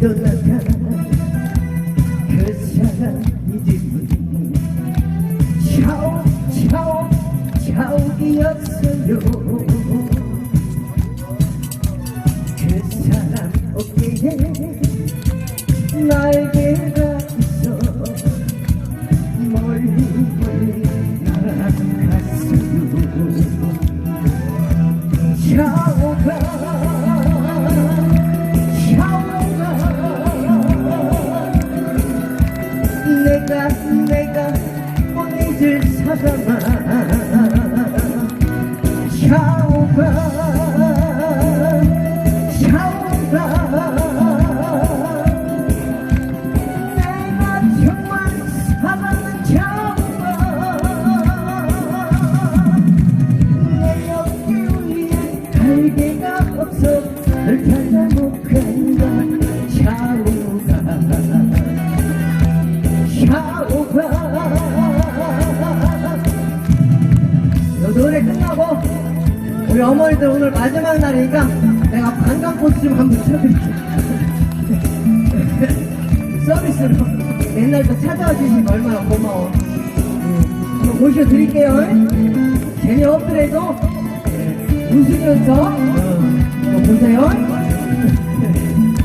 떠나간 그 사람 이름은 차오 차오 차오기였어요 그 사람 어깨에 날개가 있어 멀리 멀리 날아갔어요 샤오가 달개가 없어 널 찾아 못 간다 샤오가. 샤오가. 요 노래 끝나고 우리 어머니들 오늘 마지막 날이니까 내가 관광 코스 좀 한번 쳐드릴게 서비스로 맨날도 찾아와 주시면 얼마나 고마워. 음, 한번 모셔드릴게요. 재미없더라도 웃으면서? 어, 보세요?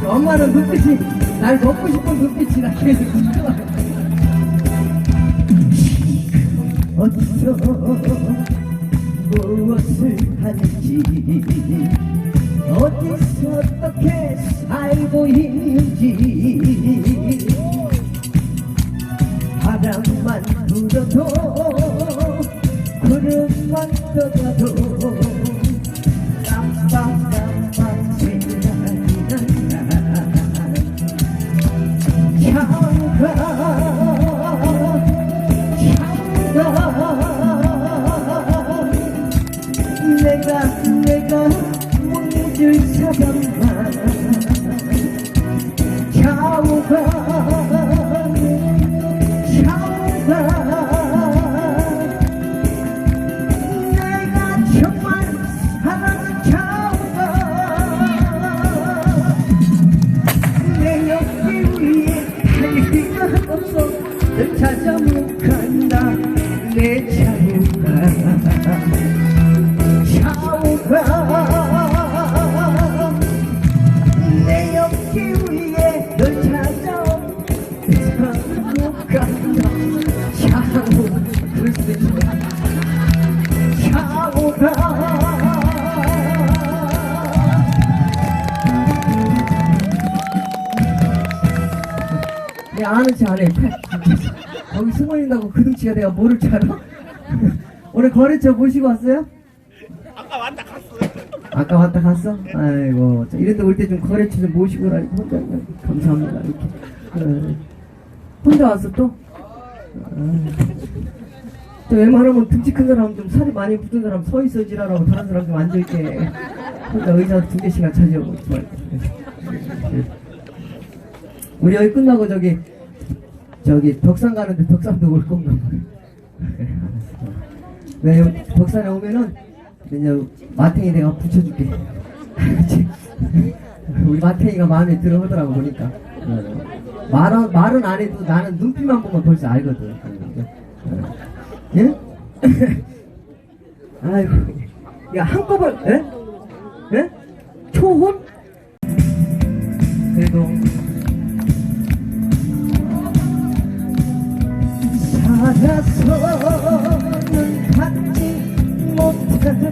엄마는 눈빛이 날 먹고 싶은 눈빛이 나 계속 어디서 무엇을 하는지 어디서 어떻게 살고 있는지. 바람만 불어도 구름만 떠가도 哈哈。 내 아는 체 안에 거기 숨어 있다고 그 등치가 내가 뭐를 잘 알아? 오늘 거래처 모시고 왔어요? 아까 왔다 갔어요. 아까 왔다 갔어? 아이고 때올때 좀 거래처 좀 모시고 라 혼자 감사합니다 이렇게 어, 혼자 왔어 또? 아, 또 웬만하면 등치 큰 사람 좀 살이 많이 붙은 사람 서 있어 지라라고 다른 사람 좀 앉아있게 혼자 의자 두 개씩만 차지하고 우리 여기 끝나고 저기 저기 덕산 가는데 덕산도 올 건가 네 덕산에 오면은 이제 마탱이 내가 붙여줄게? 우리 마탱이가 마음에 들어 하더라고 보니까 어. 말은, 말은 안 해도 나는 눈빛만 보면 벌써 알거든 어. 예? 아이고 야 한꺼번에 예? 예? 초혼? 그래도 살아서는 받지 못한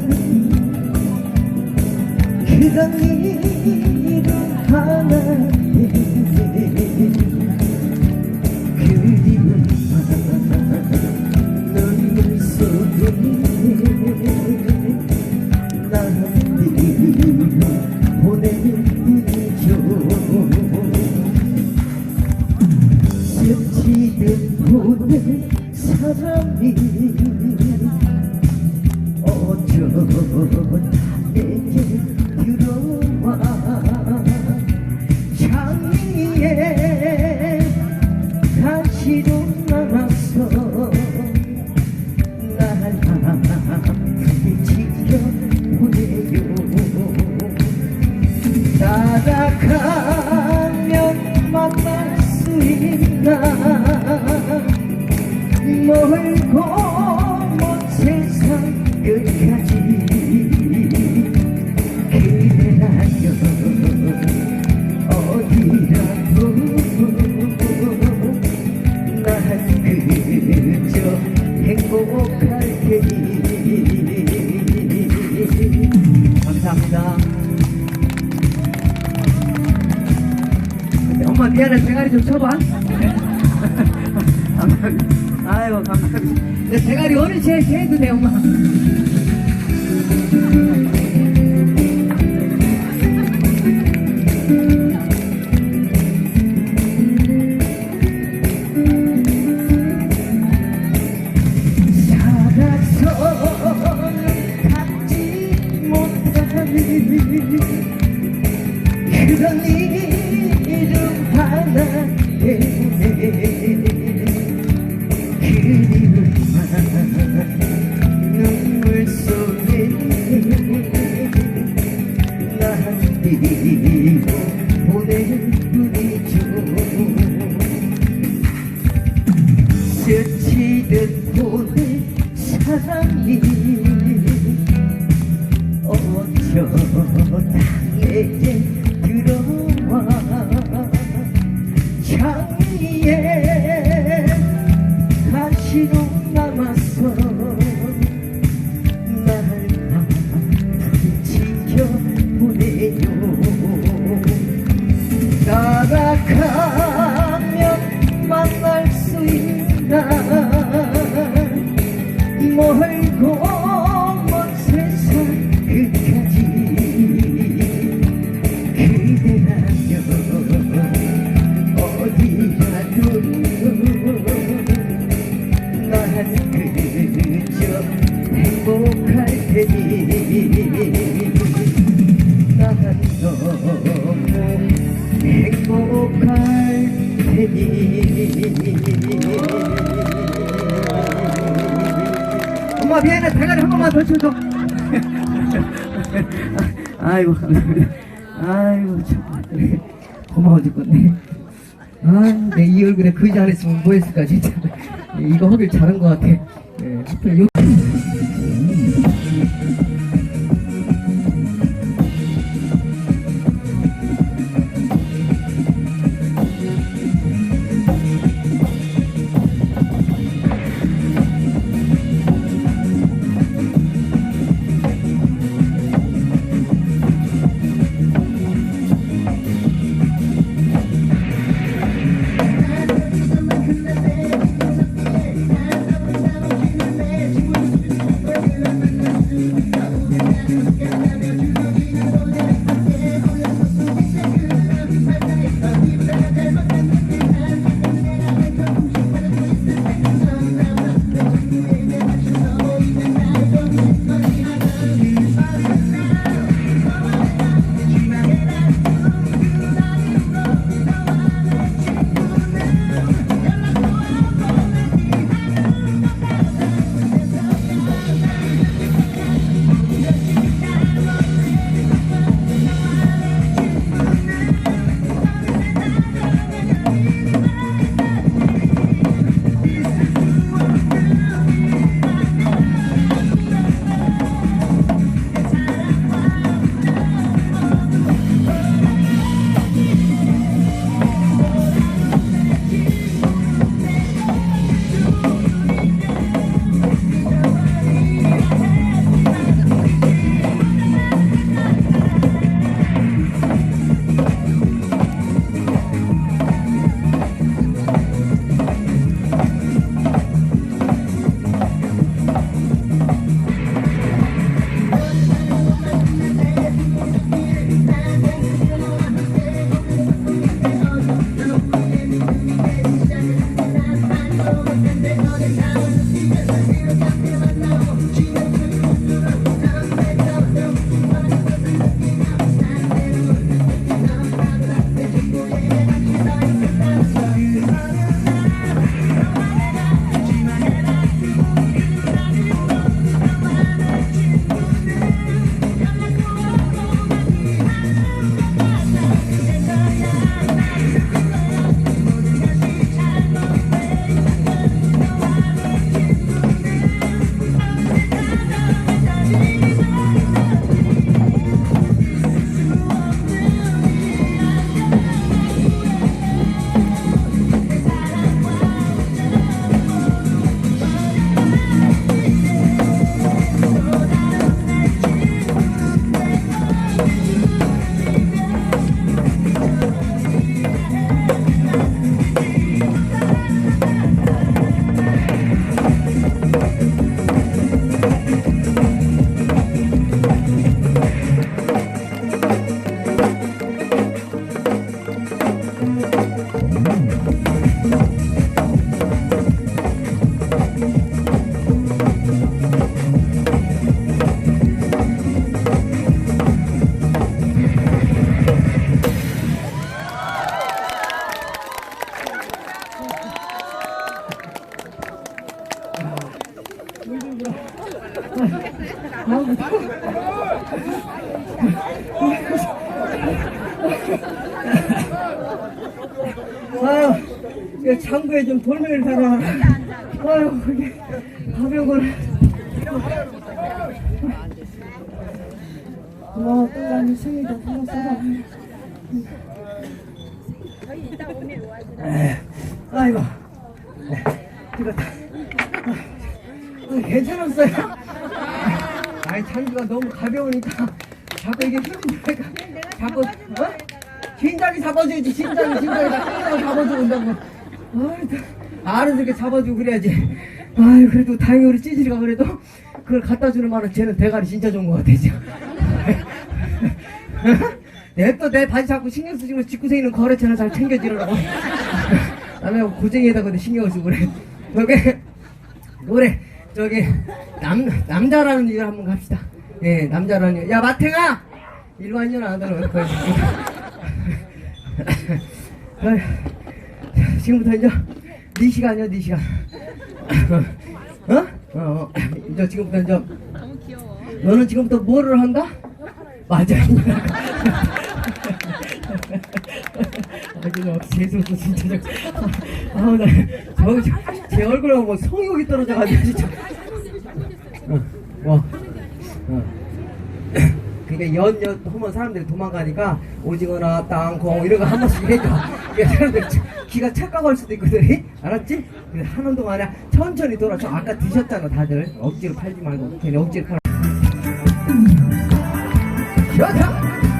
그런 일은 하나에 대가리 좀 쳐봐. 아이고 감사합니다 내 대가리 어느 제일 해도 돼 엄마 뿐이죠 스치듯 대가리 한 번만 더 쳐줘. 아이고 아이고 참. 고마워 죽겠네 아 내 이 얼굴에 그지 안 했으면 뭐 했을까 진짜. 이거 하길 잘한 것 같아. 예, 요 Yeah. 아, 이 장부에 좀 돌멩이를 달아. 아유, 이게 가벼운. 와, 또라니 숨이 더 살았어. 아이고. 네. 이거 다. 아, 괜찮았어요. 아니, 장비가 너무 가벼우니까 자꾸 이게 힘이 들어니까 자꾸, 어? 진작에 잡아줘야지, 진작에, 진작에 나. 아이, 알아서 이렇게 잡아주고 그래야지. 아유, 그래도 다행히 우리 찌질이가 그래도 그걸 갖다 주는 말은 쟤는 대가리 진짜 좋은 것 같아, 진짜. 내또 내 바지 자꾸 신경 쓰지 고 직구생이는 거래처나 잘 챙겨주려고. 남의 고쟁이에다 근데 신경을 쓰고 그래. 저기, 노래, 저기, 남, 남자라는 일을 한번 갑시다. 예, 남자라는 일. 야, 이년아. 너는 거기. 어이, 지금부터 이제 네 시간이야, 네 시간. 어? 어, 어. 이제 지금부터 이제 너무 귀여워. 너는 지금부터 뭐를 한다? 맞아. 아, 그냥 재수없어 진짜. 아우 나 저 제 얼굴에 뭐 성욕이 떨어져가지고 진짜. 어, 뭐, 어. 그러니까 연연 하면 사람들이 도망가니까 오징어나 땅콩 이런 거 한 번씩 해줘. 그러니까 사람들 기가 착각할 수도 있거든. 알았지? 하는 동안에 천천히 돌아서 아까 드셨잖아 다들 억지로 팔지 말고 괜히 억지로 팔. 좋다.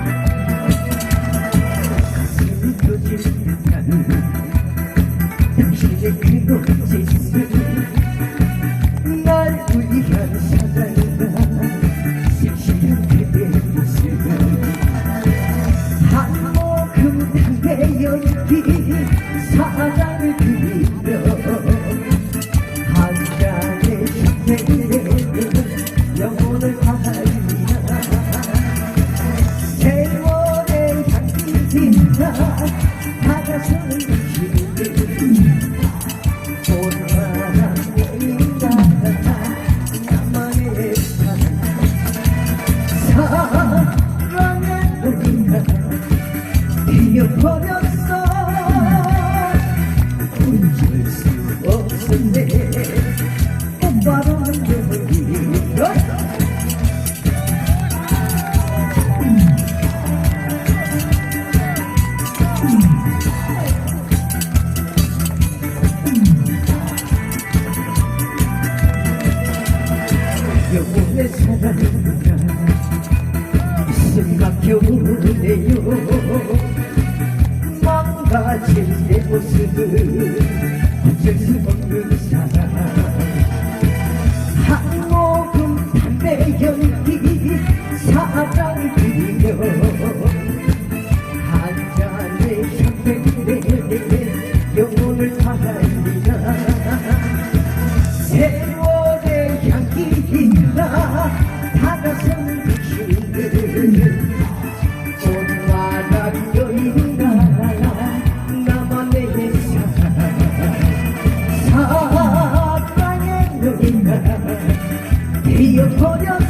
향기가 되어버렸